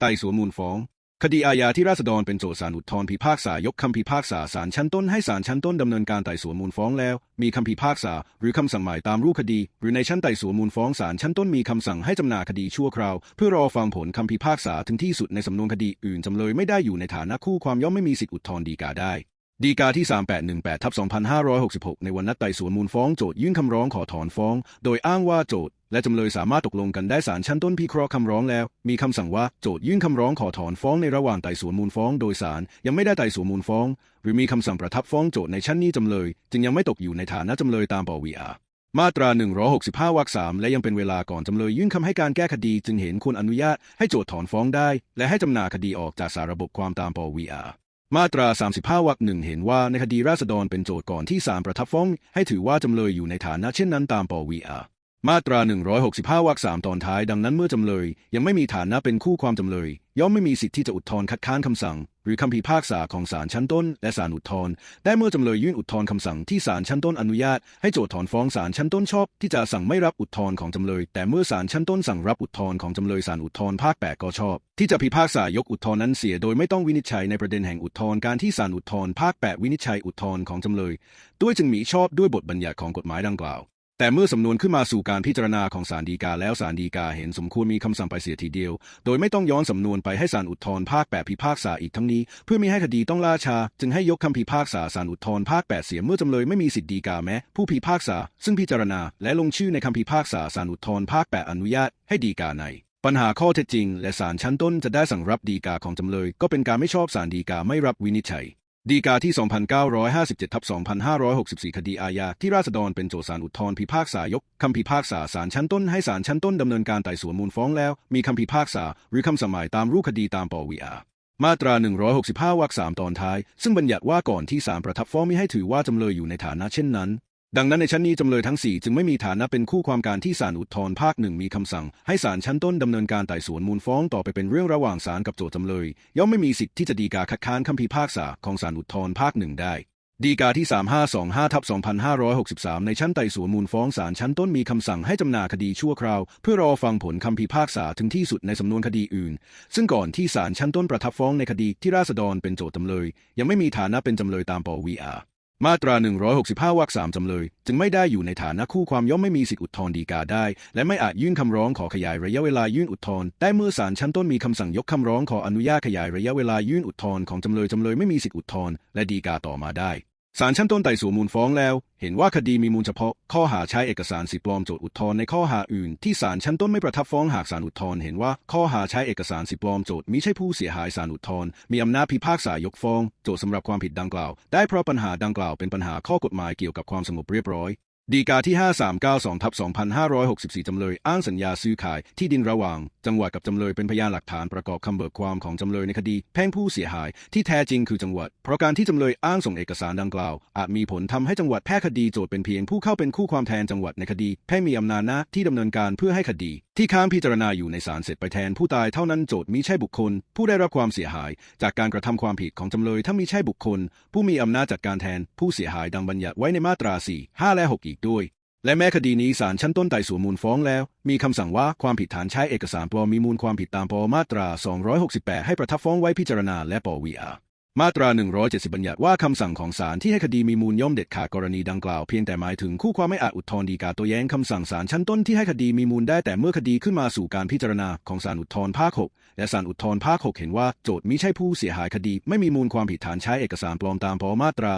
ไต่สวนมูลฟ้อง คดีอาญาที่ราษฎรเป็นโจทสารอุทธรพิพากษายกคำพิพากษาศาลชั้นต้นให้ศาลชั้นต้นดำเนินการไต่สวนมูลฟ้องแล้ว มีคำพิพากษา หรือคำสั่งใหม่ตามรูปคดี หรือในชั้นไต่สวนมูลฟ้องศาลชั้นต้นมีคำสั่งให้จำหน่ายคดีชั่วคราว เพื่อรอฟังผลคำพิพากษาถึงที่สุดในสำนวนคดีอื่นจำเลยไม่ได้อยู่ในฐานะคู่ความย่อมไม่มีสิทธิอุทธรณ์ฎีกาได้ ดีกาที่ 3818ทับ2566 ในวันนัดไต่สวนมูลฟ้องโจทยื่นคำร้องขอถอนฟ้อง โดยอ้างว่าโจทและจำเลยสามารถตกลงกันได้ศาลชั้นต้นพิเคราะห์คำร้องแล้ว มีคำสั่งว่าโจทยื่นคำร้องขอถอนฟ้องในระหว่างไต่สวนมูลฟ้อง โดยศาลยังไม่ได้ไต่สวนมูลฟ้อง หรือมีคำสั่งประทับฟ้องโจทในชั้นนี้จำเลย จึงยังไม่ตกอยู่ในฐานะจำเลยตามปวีอามาตรา 165 วรรค3และยังเป็นเวลาก่อนจำเลยยื่นคำให้การแก้คดีจึงเห็นควรอนุญาตให้โจทถอนฟ้องได้ และให้จำหน่าคดีออกจากสาระบบความตามปวีอา มาตรา 35 วรรคหนึ่งเห็นว่าในคดีราษฎรเป็นโจทก่อนที่ศาลประทับฟ้อง ให้ถือว่าจำเลยอยู่ในฐานะเช่นนั้นตามปวีอามาตรา 165 วรรค3ตอนท้าย ดังนั้นเมื่อจำเลย ยังไม่มีฐานะเป็นคู่ความจำเลย ย่อมไม่มีสิทธิ์ที่จะอุทธรณ์คัดค้านคำสั่ง หรือคำพิพากษาของศาลชั้นต้น และศาลอุทธรณ์ได้เมื่อจำเลยยื่นอุทธรณ์คำสั่งที่ศาลชั้นต้นอนุญาตให้โจทถอนฟ้องศาลชั้นต้นชอบ ที่จะสั่งไม่รับอุทธรณ์ของจำเลย แต่เมื่อศาลชั้นต้นสั่งรับอุทธรณ์ของจำเลยศาลอุทธรณ์ภาค8ก็ชอบ ที่จะพิพากษายกอุทธรณ์นั้นเสียโดยไม่ต้องวินิจฉัยในประเด็นแห่งอุทธรณ์การที่ศาลอุทธรณ์ภาค8วินิจฉัยอุทธรณ์ของจำเลย ด้วยจึงมีชอบด้วยบทบัญญัติของกฎหมายดังกล่าว แต่เมื่อสำนวนขึ้นมาสู่การพิจารณาของศาลฎีกาแล้วศาลฎีกาเห็นสมควรมีคำสั่งไปเสียทีเดียว โดยไม่ต้องย้อนสำนวนไปให้ศาลอุทธรภาคแปดพิพากษาอีกทั้งนี้ เพื่อไม่ให้คดีต้องล่าช้าจึงให้ยกคำพิพากษาศาลอุทธรภาคแปดเสียเมื่อจำเลยไม่มีสิทธิฎีกาแม้ ผู้พิพากษา ซึ่งพิจารณา และลงชื่อในคำพิพากษาศาลอุทธรภาคแปดอนุญาต ให้ฎีกาในปัญหาข้อเท็จจริง และศาลชั้นต้นจะได้สั่งรับฎีกาของจำเลย ก็เป็นการไม่ชอบศาลฎีกาไม่รับวินิจฉัย ดีกาที่ 2957ทับ2564 คดีอาญาที่ราษฎรเป็นโจทก์ศาลอุทธรพิพากษายกคำพิพากษาศาลชั้นต้นให้ศาลชั้นต้นดำเนินการไต่สวนมูลฟ้องแล้ว มีคำพิพากษาหรือคำสมัยตามรูปคดีตามปวีอามาตรา 165 วรรค3ตอนท้าย ซึ่งบัญญัติว่าก่อนที่ศาลประทับฟ้องมิให้ถือว่าจำเลยอยู่ในฐานะเช่นนั้น ดังนั้นในชั้นนี้จำเลยทั้ง 4 จึงไม่มีฐานะเป็นคู่ความการที่ศาลอุทธรภาคหนึ่งมีคำสั่ง ให้ศาลชั้นต้นดำเนินการไต่สวนมูลฟ้องต่อไปเป็นเรื่องระหว่างศาลกับโจทย์จำเลย ย่อมไม่มีสิทธิ์ที่จะดีกาคัดค้านคำพิพากษาของศาลอุทธรภาคหนึ่งได้ดีกาที่ 3525ทับ2563 ในชั้นไต่สวนมูลฟ้องศาลชั้นต้นมีคำสั่งให้จำนาคดีชั่วคราว เพื่อรอฟังผลคำพิพากษาถึงที่สุดในสำนวนคดีอื่น ซึ่งก่อนที่ศาลชั้นต้นประทับฟ้องในคดีที่ราษฎรเป็นโจทย์จำเลย ยังไม่มีฐานะเป็นจำเลยตามปวีอา มาตรา 165 วรรค3จำเลย จึงไม่ได้อยู่ในฐานะคู่ความย่อมไม่มีสิทธิอุทธรณ์ฎีกาได้ และไม่อาจยื่นคำร้องขอขยายระยะเวลายื่นอุทธรณ์ได้เมื่อศาลชั้นต้นมีคำสั่งยกคำร้องขออนุญาตขยายระยะเวลายื่นอุทธรณ์ของจำเลยจำเลยไม่มีสิทธิอุทธรณ์และฎีกาต่อมาได้ ศาลชั้นต้นไต่สวนมูลฟ้องแล้ว เห็นว่าคดีมีมูลเฉพาะ ข้อหาใช้เอกสารสิทธิปลอมโจทย์อุทธรณ์ในข้อหาอื่น ที่ศาลชั้นต้นไม่ประทับฟ้องหากศาลอุทธรณ์เห็นว่าข้อหาใช้เอกสารสิทธิปลอมโจทย์มิใช่ผู้เสียหายศาลอุทธรณ์มีอำนาจพิพากษายกฟ้อง โจทย์สำหรับความผิดดังกล่าว ได้เพราะปัญหาดังกล่าวเป็นปัญหาข้อกฎหมายเกี่ยวกับความสงบเรียบร้อย ดีกาที่ 5392ทับ2564 จำเลย อ้างสัญญาซื้อขายที่ดินระหว่าง จังหวัดกับจำเลยเป็นพยานหลักฐานประกอบคำเบิกความของจำเลยในคดี แพ่งผู้เสียหายที่แท้จริงคือจังหวัด เพราะการที่จำเลยอ้างส่งเอกสารดังกล่าว อาจมีผลทำให้จังหวัดแพ้คดีโจทย์เป็นเพียงผู้เข้าเป็นคู่ความแทนจังหวัดในคดี แพ่งมีอำนาจหน้าที่ดำเนินการเพื่อให้คดีที่ค้างพิจารณาอยู่ในศาลเสร็จไปแทนผู้ตายเท่านั้นโจทย์มิใช่บุคคล ผู้ได้รับความเสียหาย จากการกระทำความผิดของจำเลยถ้ามิใช่บุคคล ผู้มีอำนาจจัดการแทนผู้เสียหายดังบัญญัติไว้ในมาตรา 4 5 และ 6 อีกด้วย และแม้คดีนี้ศาลชั้นต้นไต่สวนมูลฟ้องแล้ว มีคำสั่งว่าความผิดฐานใช้เอกสารปลอมมีมูลความผิดตามปมาตรา 268 ให้ประทับฟ้องไว้พิจารณาและปวีอา มาตรา 170 บัญญัติว่าคำสั่งของศาลที่ให้คดีมีมูลย่อมเด็ดขาดกรณีดังกล่าวเพียงแต่หมายถึงคู่ความไม่อาจอุทธรณ์ฎีกาตัวแย้งคำสั่งศาลชั้นต้นที่ให้คดีมีมูลได้แต่เมื่อคดีขึ้นมาสู่การพิจารณาของศาลอุทธรณ์ภาค 6 และศาลอุทธรณ์ภาค 6 เห็นว่าโจทย์มิใช่ผู้เสียหายคดี ไม่มีมูลความผิดฐานใช้เอกสารปลอมตามปมาตรา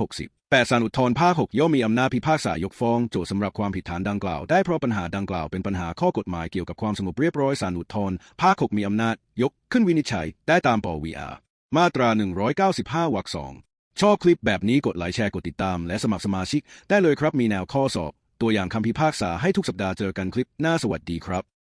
260แต่ศาลอุทธรณ์ภาค 6 ย่อมมีอำนาจพิพากษายกฟ้องโจทย์สำหรับความผิดฐานดังกล่าว ได้เพราะปัญหาดังกล่าวเป็นปัญหาข้อกฎหมายเกี่ยวกับความสงบเรียบร้อยศาลอุทธรภาค 6 มีอำนาจ ยกขึ้นวินิจฉัยได้ตามปวีอา มาตรา 195วรรคสองชอบคลิปแบบนี้กดไลค์แชร์กดติดตาม และสมัครสมาชิก ได้เลยครับมีแนวข้อสอบ ตัวอย่างคำพิพากษาให้ทุกสัปดาห์เจอกันคลิปหน้าสวัสดีครับ